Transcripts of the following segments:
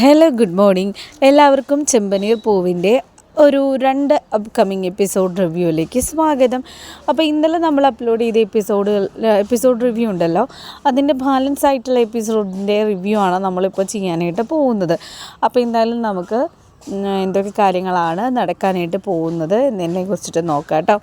Hello good morning എല്ലാവർക്കും ചെമ്പനീർ പൂവിന്റെ ഒരു രണ്ട് അപ്കമിങ് എപ്പിസോഡ് റിവ്യൂയിലേക്ക് സ്വാഗതം. അപ്പോൾ ഇന്നലെ നമ്മൾ അപ്ലോഡ് ചെയ്ത എപ്പിസോഡ് എപ്പിസോഡ് റിവ്യൂ ഉണ്ടല്ലോ. അതിന്റെ ബാലൻസ് ആയിട്ടുള്ള എപ്പിസോഡിന്റെ റിവ്യൂ ആണ് നമ്മളിപ്പോൾ ചെയ്യാനായിട്ട് പോകുന്നത്. അപ്പോൾ എന്തായാലും നമുക്ക് എന്തൊക്കെ കാര്യങ്ങളാണ് നടക്കാനായിട്ട് പോകുന്നത് എന്നതിനെ കുറിച്ചിട്ട് നോക്കാം കേട്ടോ.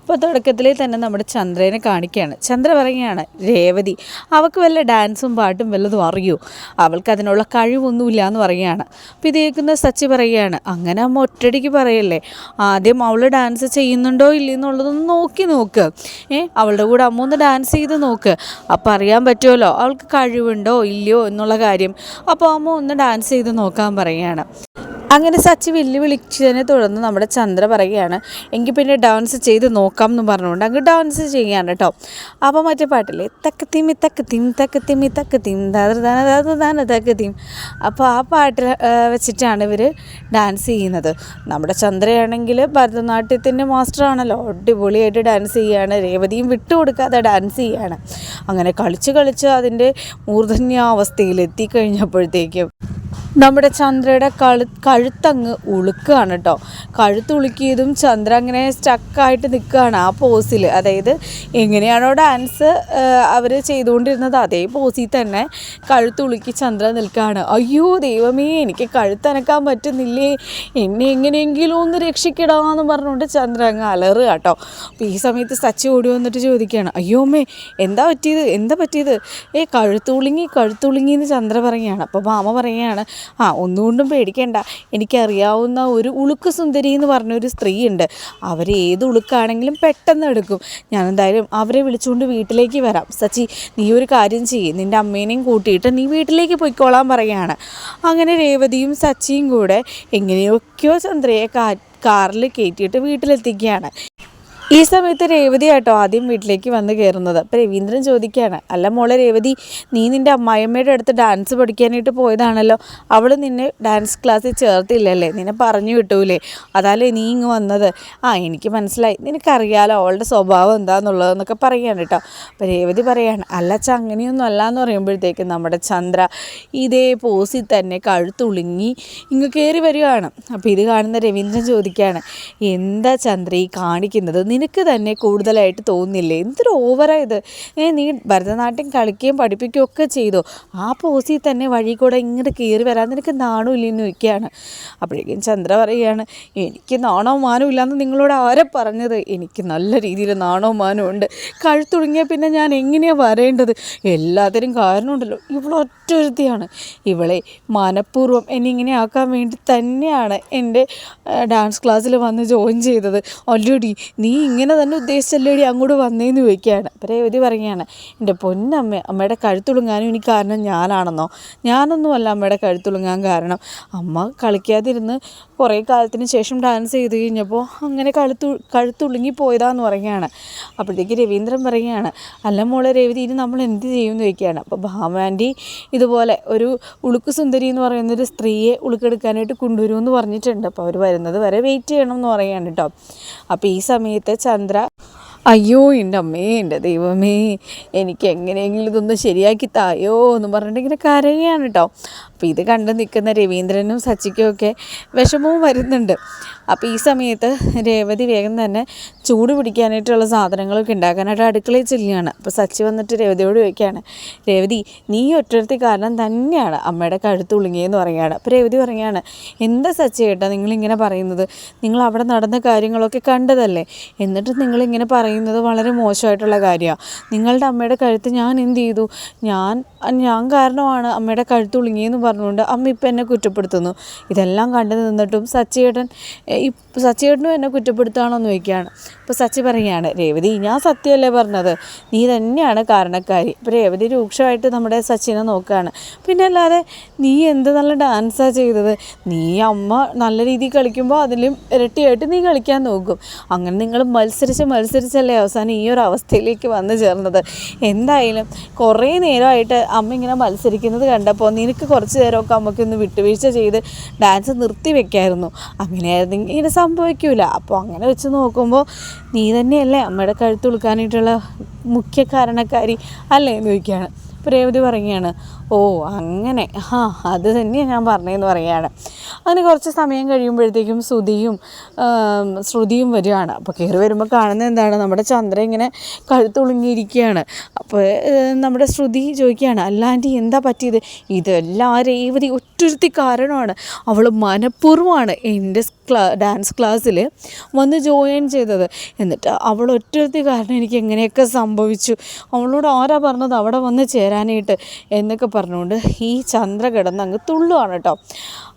അപ്പോൾ തുടക്കത്തിൽ തന്നെ നമ്മുടെ ചന്ദ്രനെ കാണിക്കുകയാണ്. ചന്ദ്ര പറയുകയാണ് രേവതി അവൾക്ക് വല്ല ഡാൻസും പാട്ടും വല്ലതും അറിയൂ? അവൾക്ക് അതിനുള്ള കഴിവൊന്നുമില്ല എന്ന് പറയുകയാണ്. അപ്പോൾ ഇത് കേൾക്കുന്ന സച്ചി പറയുകയാണ് അങ്ങനെ അമ്മ ഒറ്റടിക്ക് പറയല്ലേ? ആദ്യം അവൾ ഡാൻസ് ചെയ്യുന്നുണ്ടോ ഇല്ലെന്നുള്ളതൊന്ന് നോക്കി നോക്ക്. ഏ അവളുടെ കൂടെ അമ്മ ഒന്ന് ഡാൻസ് ചെയ്ത് നോക്ക്. അപ്പോൾ അറിയാൻ പറ്റുമല്ലോ അവൾക്ക് കഴിവുണ്ടോ ഇല്ലയോ എന്നുള്ള കാര്യം. അപ്പോൾ അമ്മ ഒന്ന് ഡാൻസ് ചെയ്ത് നോക്കാൻ പറയുകയാണ്. അങ്ങനെ സച്ചി വെല്ലുവിളിച്ചതിനെ തുടർന്ന് നമ്മുടെ ചന്ദ്ര പറയുകയാണ് എങ്കിൽ പിന്നെ ഡാൻസ് ചെയ്ത് നോക്കാം എന്ന് പറഞ്ഞുകൊണ്ട് അങ്ങ് ഡാൻസ് ചെയ്യാണ് കേട്ടോ അപ്പോൾ മറ്റേ പാട്ടില്ലേ തക്കത്തിമി തക്കത്തിം തക്കത്തിമി തക്കത്തിം ദാന തക്കത്തിം. അപ്പോൾ ആ പാട്ട് വെച്ചിട്ടാണ് ഇവർ ഡാൻസ് ചെയ്യുന്നത്. നമ്മുടെ ചന്ദ്രയാണെങ്കിൽ ഭരതനാട്യത്തിന്റെ മാസ്റ്ററാണല്ലോ അടിപൊളിയായിട്ട് ഡാൻസ് ചെയ്യുകയാണ് രേവതിയും വിട്ടുകൊടുക്കാതെ ഡാൻസ് ചെയ്യുകയാണ്. അങ്ങനെ കളിച്ച് കളിച്ച് അതിന്റെ മൂർധന്യാവസ്ഥയിൽ എത്തിക്കഴിഞ്ഞപ്പോഴത്തേക്കും നമ്മുടെ ചന്ദ്രയുടെ കഴു കഴുത്തങ്ങ് ഉളുക്കുകയാണ് കേട്ടോ കഴുത്ത് ഉളുക്കിയതും ചന്ദ്ര അങ്ങനെ സ്റ്റക്കായിട്ട് നിൽക്കുകയാണ് ആ പോസിൽ അതായത് എങ്ങനെയാണോ ഡാൻസ് അവർ ചെയ്തുകൊണ്ടിരുന്നത് അതേ പോസിൽ തന്നെ കഴുത്ത് ഉളുക്കി ചന്ദ്ര നിൽക്കുകയാണ്. അയ്യോ ദൈവമേ എനിക്ക് കഴുത്തനക്കാൻ പറ്റുന്നില്ലേ? എന്നെ എങ്ങനെയെങ്കിലും ഒന്ന് രക്ഷിക്കടാന്ന് പറഞ്ഞുകൊണ്ട് ചന്ദ്ര അങ്ങ് അലറുക കേട്ടോ അപ്പോൾ ഈ സമയത്ത് സച്ചി ഓടി വന്നിട്ട് ചോദിക്കുകയാണ് അയ്യോ അമ്മേ എന്താ പറ്റിയത്? എന്താ പറ്റിയത്? ഏ കഴുത്തുളുങ്ങി കഴുത്തുളുങ്ങി എന്ന് ചന്ദ്ര പറയുകയാണ്. അപ്പോൾ മാമ പറയുകയാണ് ആ ഒന്നുകൊണ്ടും പേടിക്കേണ്ട. എനിക്കറിയാവുന്ന ഒരു ഉളുക്ക് സുന്ദരി എന്ന് പറഞ്ഞൊരു സ്ത്രീയുണ്ട്. അവർ ഏത് ഉളുക്കാണെങ്കിലും പെട്ടെന്ന് എടുക്കും. ഞാൻ എന്തായാലും അവരെ വിളിച്ചുകൊണ്ട് വീട്ടിലേക്ക് വരാം. സച്ചി നീ ഒരു കാര്യം ചെയ്യ്. നിന്റെ അമ്മേനെയും കൂട്ടിയിട്ട് നീ വീട്ടിലേക്ക് പോയിക്കോളാൻ പറയുകയാണ് അങ്ങനെ രേവതിയും സച്ചിയും കൂടെ എങ്ങനെയൊക്കെയോ ചന്ദ്രയെ കാറിൽ കയറ്റിയിട്ട് വീട്ടിലെത്തിക്കുകയാണ്. ഈ സമയത്ത് രേവതി ആട്ടോ ആദ്യം വീട്ടിലേക്ക് വന്ന് കയറുന്നത് അപ്പോൾ രവീന്ദ്രൻ ചോദിക്കുകയാണ് അല്ല മോളെ രേവതി നീ നിന്റെ അമ്മായിയമ്മയുടെ അടുത്ത് ഡാൻസ് പഠിക്കാനായിട്ട് പോയതാണല്ലോ. അവൾ നിന്നെ ഡാൻസ് ക്ലാസ്സിൽ ചേർത്തില്ലല്ലേ? നിന്നെ പറഞ്ഞു വിട്ടൂലേ? അതല്ലേ നീ ഇങ്ങ് വന്നത്? ആ എനിക്ക് മനസ്സിലായി. നിനക്കറിയാലോ അവളുടെ സ്വഭാവം എന്താണെന്നുള്ളതെന്നൊക്കെ പറയുകയാണ് കേട്ടോ അപ്പോൾ രേവതി പറയാണ് അല്ല അച്ഛാ അങ്ങനെയൊന്നും അല്ല എന്ന് പറയുമ്പോഴത്തേക്കും നമ്മുടെ ചന്ദ്ര ഇതേ പോസിൽ തന്നെ കഴുത്തുളുങ്ങി ഇങ്ങ് കയറി വരികയാണ് അപ്പോൾ ഇത് കാണുന്ന രവീന്ദ്രൻ ചോദിക്കുകയാണ് എന്താ ചന്ദ്ര ഈ കാണിക്കുന്നത്? നിനക്ക് തന്നെ കൂടുതലായിട്ട് തോന്നില്ലേ? എന്തൊരു ഓവറായത് ഏ നീ ഭരതനാട്യം കളിക്കുകയും പഠിപ്പിക്കുകയും ഒക്കെ ചെയ്തോ? ആ പോസി തന്നെ വഴി കൂടെ ഇങ്ങോട്ട് കയറി വരാൻ നിനക്ക് നാണമില്ലെന്ന് വയ്ക്കുകയാണ് അപ്പോഴേക്കും ചന്ദ്ര പറയുകയാണ് എനിക്ക് നാണോ മാനവും ഇല്ലാന്ന് നിങ്ങളോട് ആരെ പറഞ്ഞത്? എനിക്ക് നല്ല രീതിയിൽ നാണോ മാനവും ഉണ്ട്. കഴുത്തുടുങ്ങിയാൽ പിന്നെ ഞാൻ എങ്ങനെയാണ് വരേണ്ടത്? എല്ലാത്തിനും കാരണമുണ്ടല്ലോ ഇവളൊറ്റൊരുത്തിയാണ് ഇവളെ മനഃപൂർവം എന്നെ ഇങ്ങനെ ആക്കാൻ വേണ്ടി തന്നെയാണ് എന്റെ ഡാൻസ് ക്ലാസ്സിൽ വന്ന് ജോയിൻ ചെയ്തത്. ഓൾറെഡി നീ ഇങ്ങനെ തന്നെ ഉദ്ദേശിച്ചല്ലേടി അങ്ങോട്ട് വന്നേന്ന് ചോദിക്കുകയാണ്. രേവതി പറയുകയാണ്. എന്റെ പൊന്നമ്മ അമ്മയുടെ കഴുത്തുളുങ്ങാനും എനിക്ക് കാരണം ഞാനാണെന്നോ? ഞാനൊന്നുമല്ല അമ്മയുടെ കഴുത്തുളുങ്ങാൻ കാരണം. അമ്മ കളിക്കാതിരുന്ന് കുറേ കാലത്തിന് ശേഷം ഡാൻസ് ചെയ്ത് കഴിഞ്ഞപ്പോൾ അങ്ങനെ കഴുത്തു കഴുത്തുളുങ്ങി പോയതാന്ന് പറയുകയാണ്. അപ്പോഴത്തേക്ക് രവീന്ദ്രൻ പറയുകയാണ് അല്ല മോളെ രവീതി ഇനി നമ്മൾ എന്ത് ചെയ്യുമെന്ന് ചോദിക്കുകയാണ്. അപ്പോൾ ഭാമാന്റി ഇതുപോലെ ഒരു ഉളുക്ക് സുന്ദരി എന്ന് പറയുന്ന ഒരു സ്ത്രീയെ ഉളുക്കെടുക്കാനായിട്ട് കൊണ്ടുവരുമെന്ന് പറഞ്ഞിട്ടുണ്ട്. അപ്പോൾ അവർ വരുന്നത് വരെ വെയിറ്റ് ചെയ്യണം എന്ന് പറയുകയാണ് കേട്ടോ. അപ്പോൾ ഈ സമയത്ത് ചന്ദ്ര അയ്യോ എന്റെ അമ്മേ എന്റെ ദൈവമേ എനിക്ക് എങ്ങനെയെങ്കിലും ഇതൊന്ന് ശരിയാക്കി തായോ എന്ന് പറഞ്ഞിട്ട് ഇങ്ങനെ കരയാണ് കേട്ടോ. അപ്പോൾ ഇത് കണ്ടു നിൽക്കുന്ന രവീന്ദ്രനും സച്ചിക്കും ഒക്കെ വിഷമവും വരുന്നുണ്ട്. അപ്പോൾ ഈ സമയത്ത് രേവതി വേഗം തന്നെ ചൂട് പിടിക്കാനായിട്ടുള്ള സാധനങ്ങളൊക്കെ ഉണ്ടാക്കാനായിട്ട് അടുക്കളയിൽ ചെല്ലുകയാണ്. അപ്പോൾ സച്ചി വന്നിട്ട് രേവതിയോട് ചോദിക്കുകയാണ് രേവതി നീ ഒറ്റത്തി കാരണം തന്നെയാണ് അമ്മയുടെ കഴുത്തുളുങ്ങിയെന്ന് പറയുകയാണ്. അപ്പോൾ രേവതി പറയുകയാണ് എന്താ സച്ചി കേട്ടോ നിങ്ങളിങ്ങനെ പറയുന്നത്? നിങ്ങൾ അവിടെ നടന്ന കാര്യങ്ങളൊക്കെ കണ്ടതല്ലേ? എന്നിട്ട് നിങ്ങളിങ്ങനെ പറയുന്നത് വളരെ മോശമായിട്ടുള്ള കാര്യമാണ് നിങ്ങളുടെ അമ്മയുടെ കഴുത്ത് ഞാൻ എന്ത് ചെയ്തു? ഞാൻ ഞാൻ കാരണമാണ് അമ്മയുടെ കഴുത്തുളുങ്ങിയെന്ന് പറഞ്ഞുകൊണ്ട് അമ്മ ഇപ്പം എന്നെ കുറ്റപ്പെടുത്തുന്നു. ഇതെല്ലാം കണ്ടു നിന്നിട്ടും സച്ചിയേട്ടൻ ഇപ്പം സച്ചിയേട്ടനും എന്നെ കുറ്റപ്പെടുത്തുകയാണോ എന്ന് ചോദിക്കുകയാണ്. അപ്പോൾ സച്ചി പറയുകയാണ് രേവതി ഞാൻ സത്യമല്ലേ പറഞ്ഞത്? നീ തന്നെയാണ് കാരണക്കാരി. ഇപ്പോൾ രേവതി രൂക്ഷമായിട്ട് നമ്മുടെ സച്ചിനെ നോക്കുകയാണ്. പിന്നെ അല്ലാതെ നീ എന്ത് നല്ല ഡാൻസാണ് ചെയ്തത്? നീ അമ്മ നല്ല രീതിയിൽ കളിക്കുമ്പോൾ അതിലും ഇരട്ടിയായിട്ട് നീ കളിക്കാൻ നോക്കും. അങ്ങനെ നിങ്ങൾ മത്സരിച്ച് മത്സരിച്ചല്ലേ അവസാനം ഈ ഒരു അവസ്ഥയിലേക്ക് വന്നു ചേർന്നത്? എന്തായാലും കുറേ നേരമായിട്ട് അമ്മ ഇങ്ങനെ മത്സരിക്കുന്നത് കണ്ടപ്പോൾ നിനക്ക് കുറച്ച് നേരമൊക്കെ അമ്മയ്ക്കൊന്ന് വിട്ടുവീഴ്ച ചെയ്ത് ഡാൻസ് നിർത്തി വെക്കായിരുന്നു. അങ്ങനെയായിരുന്നെങ്കിൽ ഇങ്ങനെ സംഭവിക്കൂല. അപ്പോൾ അങ്ങനെ വെച്ച് നോക്കുമ്പോൾ നീ തന്നെയല്ലേ അമ്മയുടെ കഴുത്ത് ഉളുക്കാനായിട്ടുള്ള മുഖ്യ കാരണക്കാരി അല്ലേ എന്ന് ചോദിക്കുകയാണ്. അപ്പോൾ രേവതി പറയുകയാണ് ഓ അങ്ങനെ. ആ അത് തന്നെയാണ് ഞാൻ പറഞ്ഞതെന്ന് പറയുകയാണ്. അങ്ങനെ കുറച്ച് സമയം കഴിയുമ്പോഴത്തേക്കും ശ്രുതിയും ശ്രുതിയും വരികയാണ്. അപ്പോൾ കയറി വരുമ്പോൾ കാണുന്നത് എന്താണ്? നമ്മുടെ ചന്ദ്ര ഇങ്ങനെ കഴുത്തുളുങ്ങിയിരിക്കുകയാണ്. അപ്പോൾ നമ്മുടെ ശ്രുതി ചോദിക്കുകയാണ് അല്ല എന്താ പറ്റിയത്? ഇതെല്ലാം ആ രേവതി ഒറ്റൊരുത്തി കാരണമാണ്. അവൾ മനഃപൂർവമാണ് എന്റെ ക്ലാ ഡാൻസ് ക്ലാസ്സിൽ വന്ന് ജോയിൻ ചെയ്തത്. എന്നിട്ട് അവൾ ഒറ്റൊരുത്തി കാരണം എനിക്ക് എങ്ങനെയൊക്കെ സംഭവിച്ചു? അവളോട് ആരാ പറഞ്ഞത്? അവിടെ വന്ന് ചേരാനായിട്ട് എന്നൊക്കെ പറഞ്ഞുകൊണ്ട് ഈ ചന്ദ്ര കിടന്ന് അങ്ങ് തുള്ളുവാണ് കേട്ടോ.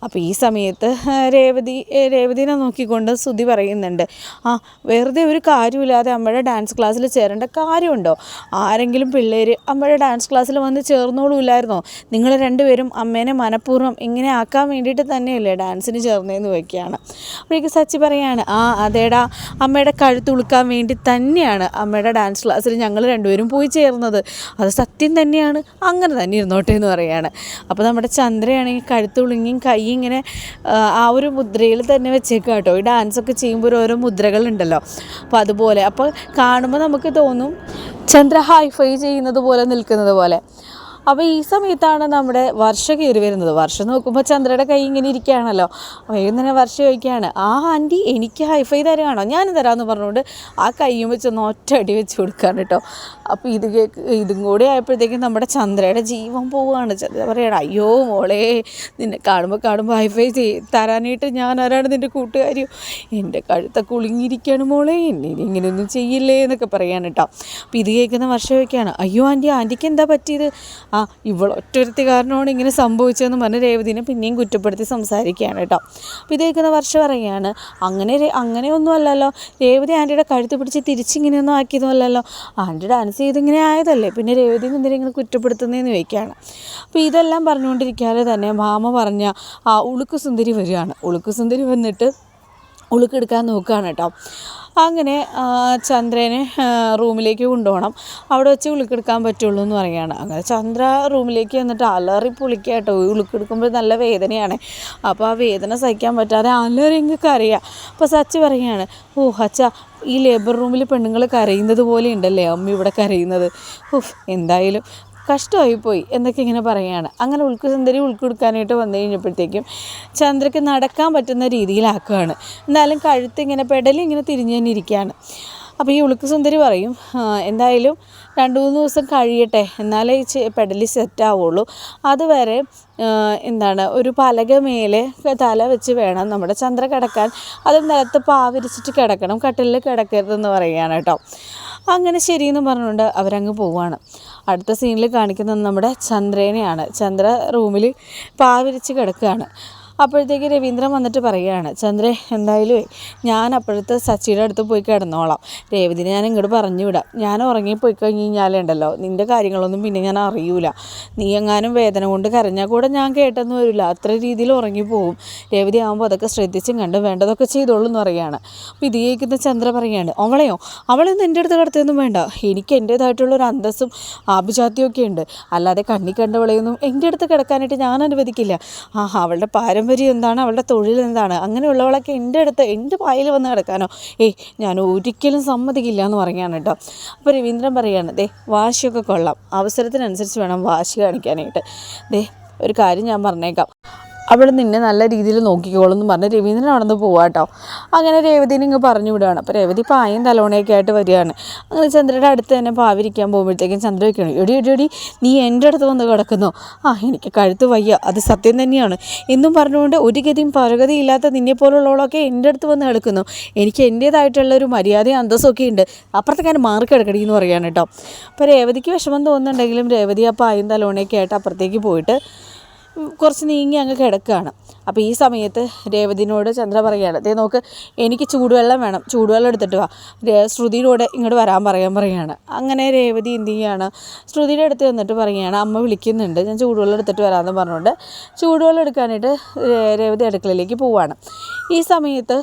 അപ്പോൾ ഈ സമയത്ത് രേവതി രേവതിനെ നോക്കിക്കൊണ്ട് ശ്രുതി പറയുന്നുണ്ട് ആ വെറുതെ ഒരു കാര്യമില്ലാതെ അമ്മയുടെ ഡാൻസ് ക്ലാസ്സിൽ ചേരേണ്ട കാര്യമുണ്ടോ? ആരെങ്കിലും പിള്ളേർ അമ്മയുടെ ഡാൻസ് ക്ലാസ്സിൽ വന്ന് ചേർന്നോളൂല്ലായിരുന്നോ? നിങ്ങൾ രണ്ടുപേരും അമ്മേനെ മനഃപൂർവം ഇങ്ങനെ ആക്കാൻ വേണ്ടിയിട്ട് തന്നെയല്ലേ ഡാൻസിന് ചേർന്നതെന്ന് വയ്ക്കുകയാണ് അപ്പോഴേക്ക് സച്ചി പറയാണ് ആ അതേടാ അമ്മയുടെ കഴുത്തുളുക്കാൻ വേണ്ടി തന്നെയാണ് അമ്മയുടെ ഡാൻസ് ക്ലാസ്സിൽ ഞങ്ങൾ രണ്ടുപേരും പോയി ചേർന്നത്. അത് സത്യം തന്നെയാണ് അങ്ങനെ തന്നെ ഇരുന്നോട്ടെ എന്ന് പറയാണ്. അപ്പോൾ നമ്മുടെ ചന്ദ്രയാണെങ്കിൽ കഴുത്തുളുങ്ങിയും കൈ ഇങ്ങനെ ആ, ഒരു മുദ്രയിൽ തന്നെ വെച്ചേക്കുക കേട്ടോ. ഈ ഡാൻസൊക്കെ ചെയ്യുമ്പോൾ ഓരോ മുദ്രകളുണ്ടല്ലോ. അപ്പോൾ അതുപോലെ അപ്പോൾ കാണുമ്പോൾ നമുക്ക് തോന്നും ചന്ദ്ര ഹൈഫൈ ചെയ്യുന്നത് പോലെ നിൽക്കുന്നത് പോലെ. അപ്പോൾ ഈ സമയത്താണ് നമ്മുടെ വർഷ കയറി വരുന്നത്. വർഷം നോക്കുമ്പോൾ ചന്ദ്രയുടെ കൈ ഇങ്ങനെ ഇരിക്കുകയാണല്ലോ. വേഗം തന്നെ വർഷ ചോദിക്കുകയാണ് ആ ആന്റി എനിക്ക് ഹൈഫൈ തരുകയാണോ ഞാൻ തരാമെന്ന് പറഞ്ഞുകൊണ്ട് ആ കൈയും വെച്ച് ഒന്ന് ഒറ്റ അടി വെച്ച് കൊടുക്കുകയാണ് കേട്ടോ. അപ്പോൾ ഇത് കേക്ക് ഇതും കൂടി ആയപ്പോഴത്തേക്കും നമ്മുടെ ചന്ദ്രയുടെ ജീവൻ പോവുകയാണ്. ചന്ദ്ര പറയണം അയ്യോ മോളെ നിന്നെ കാണുമ്പോൾ കാണുമ്പോൾ വൈഫൈ ചെയ് തരാനായിട്ട് ഞാൻ ആരാണ് നിന്റെ കൂട്ടുകാരിയോ എന്റെ കഴുത്ത കുളിങ്ങിയിരിക്കുകയാണ് മോളെ എന്നെ ഇങ്ങനെയൊന്നും ചെയ്യില്ലേ? എന്നൊക്കെ പറയാൻ കേട്ടോ. അപ്പോൾ ഇത് കേൾക്കുന്ന വർഷമൊക്കെയാണ് അയ്യോ ആന്റി ആന്റിക്ക് എന്താ പറ്റിയത്? ആ ഇവളൊറ്റൊരുത്തി കാരണമാണ് ഇങ്ങനെ സംഭവിച്ചതെന്ന് പറഞ്ഞ് രേവതിനെ പിന്നെയും കുറ്റപ്പെടുത്തി സംസാരിക്കുകയാണ് കേട്ടോ. അപ്പോൾ ഇത് കേൾക്കുന്ന വർഷം പറയുകയാണ് അങ്ങനെ അങ്ങനെയൊന്നും അല്ലല്ലോ രേവതി ആന്റിയുടെ കഴുത്ത് പിടിച്ച് തിരിച്ചിങ്ങനെയൊന്നും ആക്കിയതും അല്ലല്ലോ. ആന്റി ഡാൻസ് ചെയ്തിങ്ങനെ ആയതല്ലേ? പിന്നെ രേവതി എന്തിനെ ഇങ്ങനെ കുറ്റപ്പെടുത്തുന്നതെന്ന് ചോദിക്കുകയാണ് അപ്പോൾ ഇതെല്ലാം പറഞ്ഞുകൊണ്ടിരിക്കാതെ തന്നെ മാമ പറഞ്ഞ ആ ഉളുക്കു സുന്ദരി വരികയാണ്. ഉളുക്കു സുന്ദരി വന്നിട്ട് ഉളുക്കെടുക്കാൻ നോക്കുകയാണ് കേട്ടോ അങ്ങനെ ചന്ദ്രനെ റൂമിലേക്ക് കൊണ്ടുപോകണം. അവിടെ വെച്ച് ഉളുക്കെടുക്കാൻ പറ്റുള്ളൂ എന്ന് പറയുകയാണ്. അങ്ങനെ ചന്ദ്ര റൂമിലേക്ക് വന്നിട്ട് അലറി പൊളിക്കുക കേട്ടോ. ഉളുക്കെടുക്കുമ്പോൾ നല്ല വേദനയാണ്. അപ്പോൾ ആ വേദന സഹിക്കാൻ പറ്റാതെ അലറി ഇങ്ങ് കരയുക. അപ്പോൾ സച്ച് പറയുകയാണ് ഓ അച്ഛ ഈ ലേബർ റൂമിൽ പെണ്ണുങ്ങൾ കരയുന്നത് പോലെ ഉണ്ടല്ലേ അമ്മ ഇവിടെ കരയുന്നത്? ഉഫ് എന്തായാലും കഷ്ടമായിപ്പോയി എന്നൊക്കെ ഇങ്ങനെ പറയുകയാണ്. അങ്ങനെ ഉൾക്കുസുന്ദരി ഉൾക്കൊടുക്കാനായിട്ട് വന്നു കഴിഞ്ഞപ്പോഴത്തേക്കും ചന്ദ്രക്ക് നടക്കാൻ പറ്റുന്ന രീതിയിലാക്കുകയാണ്. എന്നാലും കഴുത്ത് ഇങ്ങനെ പെടലി ഇങ്ങനെ തിരിഞ്ഞു തന്നെ ഇരിക്കുകയാണ്. അപ്പോൾ ഈ ഉളുക്ക് സുന്ദരി പറയും "ആ, എന്തായാലും രണ്ട് മൂന്ന് ദിവസം കഴിയട്ടെ എന്നാലേ ഈ പെടലി സെറ്റ് ആവുള്ളൂ. അതുവരെ എന്താണ് ഒരു പലക മേലെ തല വെച്ച് വേണം നമ്മുടെ ചന്ദ്ര കിടക്കാൻ. അത് നിലത്ത് പാവിരിച്ചിട്ട് കിടക്കണം കട്ടിലിൽ കിടക്കരുതെന്ന് പറയുകയാണ് കേട്ടോ. അങ്ങനെ ശരിയെന്ന് പറഞ്ഞുകൊണ്ട് അവരങ്ങ് പോവുകയാണ് അടുത്ത സീനിൽ കാണിക്കുന്നത് നമ്മുടെ ചന്ദ്രേനെയാണ്. ചന്ദ്ര റൂമിൽ പാവിരിച്ച് കിടക്കുകയാണ്. അപ്പോഴത്തേക്ക് രവീന്ദ്രൻ വന്നിട്ട് പറയുകയാണ് ചന്ദ്രേ എന്തായാലും ഞാൻ അപ്പോഴത്തെ സച്ചിയുടെ അടുത്ത് പോയി കിടന്നോളാം. രേവതിനെ ഞാൻ ഇങ്ങോട്ട് പറഞ്ഞു വിടാം. ഞാൻ ഉറങ്ങിപ്പോയി കഴിഞ്ഞ് കഴിഞ്ഞാലുണ്ടല്ലോ നിന്റെ കാര്യങ്ങളൊന്നും പിന്നെ ഞാൻ അറിയൂല. നീ എങ്ങാനും വേദന കൊണ്ട് കരഞ്ഞാൽ കൂടെ ഞാൻ കേട്ടെന്ന് വരില്ല. അത്ര രീതിയിൽ ഉറങ്ങിപ്പോവും രേവതി ആകുമ്പോൾ അതൊക്കെ ശ്രദ്ധിച്ചും കണ്ടും വേണ്ടതൊക്കെ ചെയ്തോളൂ എന്ന് പറയുകയാണ്. അപ്പോൾ ഇത് കേൾക്കുന്ന ചന്ദ്ര പറയുകയാണ് അവളെയോ? അവളൊന്നും എന്റെ അടുത്ത് കടത്തിയൊന്നും വേണ്ട. എനിക്ക് എന്റേതായിട്ടുള്ള ഒരു അന്തസ്സും ആഭിജാത്യമൊക്കെ ഉണ്ട്. അല്ലാതെ കണ്ണി കണ്ടവളെയൊന്നും എന്റെ അടുത്ത് കിടക്കാനായിട്ട് ഞാൻ അനുവദിക്കില്ല. ആ അവളുടെ പാരമ്പര്യം എന്താണ്? അവളുടെ തൊഴിൽ എന്താണ്? അങ്ങനെയുള്ളവളൊക്കെ എന്റെ അടുത്ത് എന്റെ പായിൽ വന്ന് കിടക്കാനോ? ഏയ് ഞാൻ ഒരിക്കലും സമ്മതിക്കില്ല എന്ന് പറയുകയാണ് കേട്ടോ. അപ്പോൾ രവീന്ദ്രൻ പറയുകയാണ് ദേ വാശിയൊക്കെ കൊള്ളാം. അവസരത്തിനനുസരിച്ച് വേണം വാശി കാണിക്കാനായിട്ട്. ദേ ഒരു കാര്യം ഞാൻ പറഞ്ഞേക്കാം. അവൾ നിന്നെ നല്ല രീതിയിൽ നോക്കിക്കോളും എന്ന് പറഞ്ഞ് രവീന്ദ്രൻ അവിടെ നിന്ന് കേട്ടോ അങ്ങനെ രേവതിനെ ഇങ്ങ് പറഞ്ഞു വിടുകയാണ് അപ്പോൾ രേവതി പായും തലോണയൊക്കെ ആയിട്ട് വരികയാണ്. അങ്ങനെ ചന്ദ്രയുടെ അടുത്ത് തന്നെ പാവിരിക്കാൻ പോകുമ്പോഴത്തേക്കും ചന്ദ്ര വയ്ക്കണം എടി എടി എടി നീ എന്റെ അടുത്ത് വന്ന് കിടക്കുന്നു. ആ എനിക്ക് കഴുത്ത് വയ്യ. അത് സത്യം തന്നെയാണ്. എന്നും പറഞ്ഞുകൊണ്ട് ഒരു ഗതിയും പരഗതിയില്ലാത്ത നിന്നെ പോലുള്ളവളൊക്കെ എന്റെ അടുത്ത് വന്ന് കിടക്കുന്നു. എനിക്ക് എന്റേതായിട്ടുള്ള ഒരു മര്യാദയും അന്തസ്സൊക്കെ ഉണ്ട്. അപ്പുറത്തേക്കാണ് മാറി കിടക്കടി എന്ന് പറയാണ് കേട്ടോ അപ്പോൾ രേവതിക്ക് വിഷമം തോന്നുന്നുണ്ടെങ്കിലും രേവതി ആ പായും തലോണയൊക്കെ ആയിട്ട് അപ്പുറത്തേക്ക് പോയിട്ട് കുറച്ച് നീങ്ങി അങ്ങ് കിടക്കുകയാണ്. അപ്പോൾ ഈ സമയത്ത് രേവതിനോട് ചന്ദ്ര പറയുകയാണ് ദേ നോക്ക് എനിക്ക് ചൂടുവെള്ളം വേണം ചൂടുവെള്ളം എടുത്തിട്ട് വാ. ശ്രുതിയിലൂടെ ഇങ്ങോട്ട് വരാൻ പറയാൻ പറയുകയാണ് അങ്ങനെ രേവതി എന്ത് ചെയ്യുകയാണ് ശ്രുതിയുടെ അടുത്ത് വന്നിട്ട് പറയുകയാണ് അമ്മ വിളിക്കുന്നുണ്ട് ഞാൻ ചൂടുവെള്ളം എടുത്തിട്ട് വരാമെന്ന് പറഞ്ഞുകൊണ്ട് ചൂടുവെള്ളം എടുക്കാനായിട്ട് രേവതി അടുക്കളയിലേക്ക് പോവാണ്. ഈ സമയത്ത്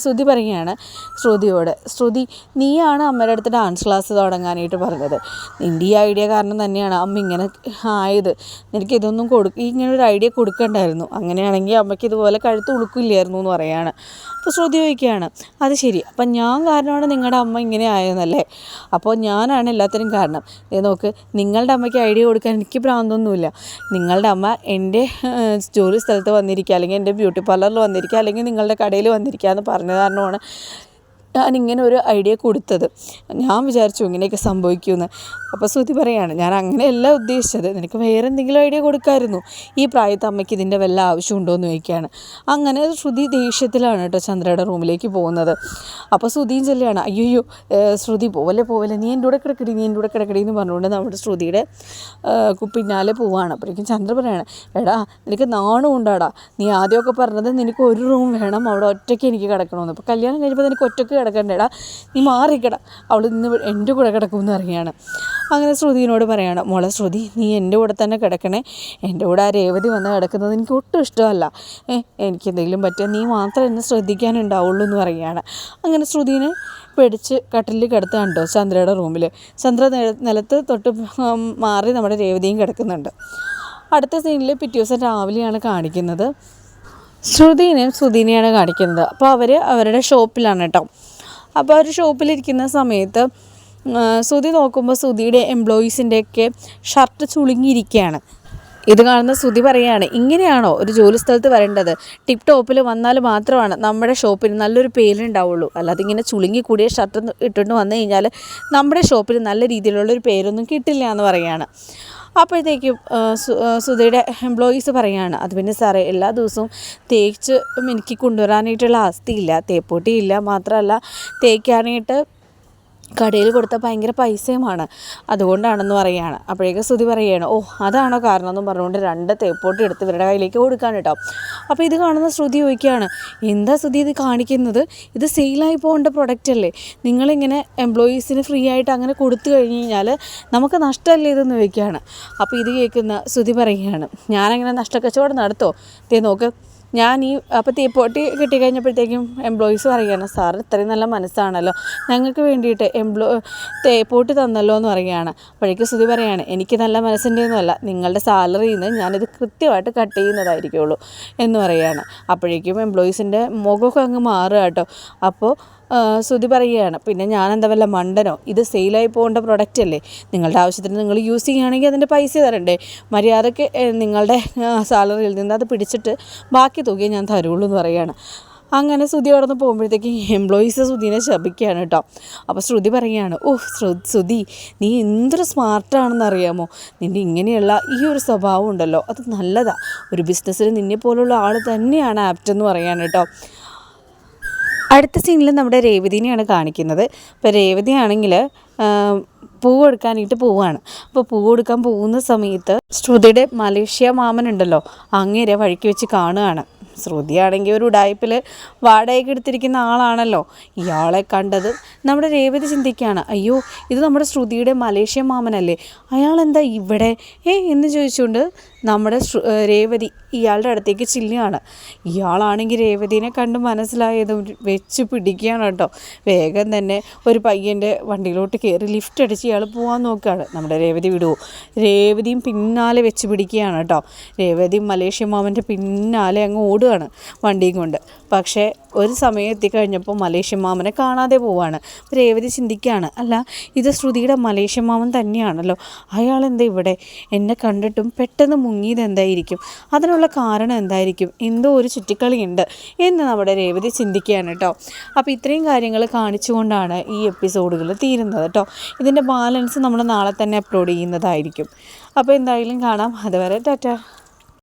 ശ്രുതി പറയുകയാണ് ശ്രുതിയോട് ശ്രുതി നീയാണ് അമ്മയുടെ അടുത്ത് ഡാൻസ് ക്ലാസ് തുടങ്ങാനായിട്ട് പറഞ്ഞത്. നിന്റെ ഈ ഐഡിയ കാരണം തന്നെയാണ് അമ്മ ഇങ്ങനെ ആയത്. നിനക്ക് ഇതൊന്നും കൊടുക്ക ഇങ്ങനെ ഒരു ഐഡിയ കൊടുക്കണ്ടായിരുന്നു. അങ്ങനെയാണെങ്കിൽ അമ്മയ്ക്ക് ഇതുപോലെ കഴുത്ത് ഉളുക്കില്ലായിരുന്നു എന്ന് പറയാണ്. അപ്പോൾ ശ്രുതി ചോദിക്കുകയാണ് അത് ശരി. അപ്പം ഞാൻ കാരണമാണ് നിങ്ങളുടെ അമ്മ ഇങ്ങനെ ആയതെന്നല്ലേ? അപ്പോൾ ഞാനാണ് എല്ലാത്തിനും കാരണം. ഇത് നോക്ക് നിങ്ങളുടെ അമ്മയ്ക്ക് ഐഡിയ കൊടുക്കാൻ എനിക്ക് പ്രാന്തൊന്നുമില്ല നിങ്ങളുടെ അമ്മ എന്റെ ജോലി സ്ഥലത്ത് വന്നിരിക്കുക അല്ലെങ്കിൽ എന്റെ ബ്യൂട്ടി പാർലറിൽ വന്നിരിക്കുക അല്ലെങ്കിൽ നിങ്ങളുടെ കടയിൽ വന്നിരിക്കുക എന്ന് പറഞ്ഞ കാരണമാണ് ഞാനിങ്ങനെ ഒരു ഐഡിയ കൊടുത്തത്. ഞാൻ വിചാരിച്ചു ഇങ്ങനെയൊക്കെ സംഭവിക്കുമെന്ന്. അപ്പോൾ ശ്രുതി പറയാണ് ഞാൻ അങ്ങനെയല്ല ഉദ്ദേശിച്ചത്. നിനക്ക് വേറെ എന്തെങ്കിലും ഐഡിയ കൊടുക്കായിരുന്നു. ഈ പ്രായത്ത് അമ്മയ്ക്ക് ഇതിന്റെ വല്ല ആവശ്യമുണ്ടോ എന്ന് ചോദിക്കുകയാണ്. അങ്ങനെ ശ്രുതി ദേഷ്യത്തിലാണ് കേട്ടോ ചന്ദ്രയുടെ റൂമിലേക്ക് പോകുന്നത്. അപ്പോൾ ശ്രുതിയും ചെല്ലുകയാണ് അയ്യോ ശ്രുതി പോവല്ലേ പോവല്ലേ നീ എന്റെ കൂടെ കിടക്കടി നീ എന്റെ കൂടെ കിടക്കടി എന്ന് പറഞ്ഞുകൊണ്ട് നമ്മുടെ ശ്രുതിയുടെ പിന്നാലെ പോവാണ്. അപ്പോഴേക്കും ചന്ദ്ര പറയാണ് എടാ നിനക്ക് നാണം ഉണ്ടാടാ. നീ ആദ്യമൊക്കെ പറഞ്ഞത് നിനക്ക് ഒരു റൂം വേണം. അവിടെ ഒറ്റയ്ക്ക് എനിക്ക് കിടക്കണമെന്ന്. അപ്പോൾ കല്യാണം കഴിയുമ്പോൾ നിനക്ക് ഒറ്റയ്ക്ക് കിടക്കണ്ടേടാ. നീ മാറിക്കട. അവൾ ഇന്ന് എന്റെ കൂടെ കിടക്കുമെന്ന് പറയുകയാണ് അങ്ങനെ ശ്രുതിനോട് പറയാണ് മോളെ ശ്രുതി നീ എന്റെ കൂടെ തന്നെ കിടക്കണേ. എന്റെ കൂടെ ആ രേവതി വന്ന് കിടക്കുന്നത് എനിക്ക് ഒട്ടും ഇഷ്ടമല്ല. ഏ എനിക്ക് എന്തെങ്കിലും പറ്റിയാൽ നീ മാത്രം എന്നെ ശ്രദ്ധിക്കാനുണ്ടാവുള്ളൂ എന്ന് പറയുകയാണ് അങ്ങനെ ശ്രുതിനെ പിടിച്ച് കട്ടിലിൽ കിടത്തുകണ്ടോ ചന്ദ്രയുടെ റൂമിൽ. ചന്ദ്ര നില- നിലത്ത് തൊട്ട് മാറി നമ്മുടെ രേവതിയും കിടക്കുന്നുണ്ട്. അടുത്ത സീനിൽ പിറ്റേ ദിവസം രാവിലെയാണ് കാണിക്കുന്നത്. ശ്രുതിനെയും ശ്രുതിനെയാണ് കാണിക്കുന്നത്. അപ്പോൾ അവർ അവരുടെ ഷോപ്പിലാണ് കേട്ടോ അപ്പോൾ ഒരു ഷോപ്പിലിരിക്കുന്ന സമയത്ത് സുതി നോക്കുമ്പോൾ ശ്രുതിയുടെ എംപ്ലോയീസിന്റെയൊക്കെ ഷർട്ട് ചുളുങ്ങിയിരിക്കുകയാണ്. ഇത് കാണുന്ന ശ്രുതി പറയുകയാണ് ഇങ്ങനെയാണോ ഒരു ജോലി സ്ഥലത്ത് വരേണ്ടത്? ടിപ് ടോപ്പിൽ വന്നാൽ മാത്രമാണ് നമ്മുടെ ഷോപ്പിന് നല്ലൊരു പേരുണ്ടാവുള്ളൂ അല്ലാതെ ഇങ്ങനെ ചുളുങ്ങി കൂടിയ ഷർട്ട് ഇട്ടുകൊണ്ട് വന്നു കഴിഞ്ഞാൽ നമ്മുടെ ഷോപ്പിന് നല്ല രീതിയിലുള്ളൊരു പേരൊന്നും കിട്ടില്ല എന്ന് പറയാണ് അപ്പോഴത്തേക്കും സുധയുടെ എംപ്ലോയീസ് പറയാണ് അത് പിന്നെ സാറേ എല്ലാ ദിവസവും തേച്ച് എനിക്ക് കൊണ്ടുവരാനായിട്ടുള്ള ആസ്തിയില്ല തേപ്പൊട്ടിയില്ല മാത്രമല്ല തേക്കാനായിട്ട് കടയിൽ കൊടുത്ത ഭയങ്കര പൈസയുമാണ്. അതുകൊണ്ടാണെന്ന് പറയുകയാണ് അപ്പോഴേക്ക് സ്തുതി പറയുകയാണ് ഓ അതാണോ കാരണം? എന്നും പറഞ്ഞുകൊണ്ട് രണ്ട് തേപ്പോട്ടി എടുത്ത് ഇവരുടെ കയ്യിലേക്ക് കൊടുക്കാൻ കേട്ടോ. അപ്പോൾ ഇത് കാണുന്ന ശ്രുതി ചോദിക്കുകയാണ് എന്താ ശ്രുതി ഇത് കാണിക്കുന്നത്? ഇത് സെയിലായി പോകേണ്ട പ്രൊഡക്റ്റ് അല്ലേ? നിങ്ങളിങ്ങനെ എംപ്ലോയീസിന് ഫ്രീ ആയിട്ട് അങ്ങനെ കൊടുത്തു കഴിഞ്ഞ് കഴിഞ്ഞാൽ നമുക്ക് നഷ്ടമല്ലേ ഇതെന്ന് ചോദിക്കുകയാണ്. അപ്പോൾ ഇത് കേൾക്കുന്ന ശ്രുതി പറയുകയാണ് ഞാനങ്ങനെ നഷ്ടക്കച്ചവടം നടത്തോ? ദേ നോക്ക് ഞാൻ ഈ അപ്പോൾ തീപ്പൊട്ടി കിട്ടിക്കഴിഞ്ഞപ്പോഴത്തേക്കും എംപ്ലോയീസ് പറയുകയാണ് സാർ ഇത്രയും നല്ല മനസ്സാണല്ലോ. ഞങ്ങൾക്ക് വേണ്ടിയിട്ട് എംപ്ലോ തേപ്പോട്ടി തന്നല്ലോ എന്ന് പറയുകയാണ്. അപ്പോഴേക്കും സ്തുതി പറയുകയാണ് എനിക്ക് നല്ല മനസ്സിന്റെ ഒന്നുമല്ല നിങ്ങളുടെ സാലറിയിൽ നിന്ന് ഞാനിത് കൃത്യമായിട്ട് കട്ട് ചെയ്യുന്നതായിരിക്കുള്ളൂ. എന്ന് പറയുകയാണ്. അപ്പോഴേക്കും എംപ്ലോയീസിന്റെ മുഖമൊക്കെ അങ്ങ് മാറുക കേട്ടോ. അപ്പോൾ ശ്രുതി പറയുകയാണ്. പിന്നെ ഞാൻ എന്താ വല്ല മണ്ടനോ? ഇത് സെയിലായി പോകേണ്ട പ്രൊഡക്റ്റ് അല്ലേ? നിങ്ങളുടെ ആവശ്യത്തിന് നിങ്ങൾ യൂസ് ചെയ്യുകയാണെങ്കിൽ അതിന്റെ പൈസ തരണ്ടേ? മര്യാദയ്ക്ക് നിങ്ങളുടെ സാലറിയിൽ നിന്ന് അത് പിടിച്ചിട്ട് ബാക്കി തുക ഞാൻ തരുള്ളൂ എന്ന് പറയുകയാണ്. അങ്ങനെ ശ്രുതി കടന്ന് പോകുമ്പോഴത്തേക്ക് എംപ്ലോയീസ് ശ്രുതിനെ ശപിക്കുകയാണ് കേട്ടോ. അപ്പോൾ ശ്രുതി പറയുകയാണ് ഓ ശ്രു ശ്രുതി നീ എന്തൊരു സ്മാർട്ടാണെന്ന് അറിയാമോ? നിന്റെ ഇങ്ങനെയുള്ള ഈ ഒരു സ്വഭാവം ഉണ്ടല്ലോ. അത് നല്ലതാണ് ഒരു ബിസിനസ്സിൽ നിന്നെ പോലുള്ള ആൾ തന്നെയാണ് ആപ്റ്റെന്ന് പറയാണ് കേട്ടോ. അടുത്ത സീനിൽ നമ്മുടെ രേവതിനെയാണ് കാണിക്കുന്നത്. ഇപ്പോൾ രേവതിയാണെങ്കിൽ പൂ കൊടുക്കാനായിട്ട് പോവുകയാണ്. അപ്പോൾ പൂ കൊടുക്കാൻ പോകുന്ന സമയത്ത് ശ്രുതിയുടെ മലേഷ്യ മാമൻ ഉണ്ടല്ലോ അങ്ങേരെ വഴിക്ക് വെച്ച് കാണുകയാണ്. ശ്രുതിയാണെങ്കിൽ ഒരു ഉടായ്പിൽ വാടകയ്ക്ക് എടുത്തിരിക്കുന്ന ആളാണല്ലോ. ഇയാളെ കണ്ടത് നമ്മുടെ രേവതി ചിന്തിക്കുകയാണ് അയ്യോ ഇത് നമ്മുടെ ശ്രുതിയുടെ മലേഷ്യ മാമനല്ലേ? അയാൾ എന്താ ഇവിടെ? ഏ എന്ന് ചോദിച്ചുകൊണ്ട് നമ്മുടെ രേവതി ഇയാളുടെ അടുത്തേക്ക് ചില്ലുകയാണ്. ഇയാളാണെങ്കിൽ രേവതിനെ കണ്ട് മനസ്സിലായതും വെച്ച് പിടിക്കുകയാണ് കേട്ടോ. വേഗം തന്നെ ഒരു പയ്യന്റെ വണ്ടിയിലോട്ട് കയറി ലിഫ്റ്റ് അടിച്ച് ഇയാൾ പോകാൻ നോക്കുകയാണ്. നമ്മുടെ രേവതി വിടുവോ രേവതിയും പിന്നാലെ വെച്ച് പിടിക്കുകയാണ് കേട്ടോ. രേവതിയും മലേഷ്യ മാമന്റെ പിന്നാലെ അങ്ങ് ഓടുകയാണ് വണ്ടിയും കൊണ്ട്. പക്ഷേ ഒരു സമയം എത്തിക്കഴിഞ്ഞപ്പോൾ മലേഷ്യൻ മാമനെ കാണാതെ പോവാണ് രേവതി ചിന്തിക്കുകയാണ് അല്ല ഇത് ശ്രുതിയുടെ മലേഷ്യൻ മാമൻ തന്നെയാണല്ലോ. അയാൾ എന്താ ഇവിടെ? എന്നെ കണ്ടിട്ടും പെട്ടെന്ന് മുങ്ങിയത് എന്തായിരിക്കും? അതിനുള്ള കാരണം എന്തായിരിക്കും? എന്തോ ഒരു ചുറ്റിക്കളിയുണ്ട് എന്ന് നമ്മുടെ രേവതി ചിന്തിക്കുകയാണ് കേട്ടോ. അപ്പോൾ ഇത്രയും കാര്യങ്ങൾ കാണിച്ചുകൊണ്ടാണ് ഈ എപ്പിസോഡുകൾ തീരുന്നത് കേട്ടോ. ഇതിന്റെ ബാലൻസ് നമ്മൾ നാളെ തന്നെ അപ്ലോഡ് ചെയ്യുന്നതായിരിക്കും. അപ്പോൾ എന്തായാലും കാണാം. അതുവരെ ടാറ്റ.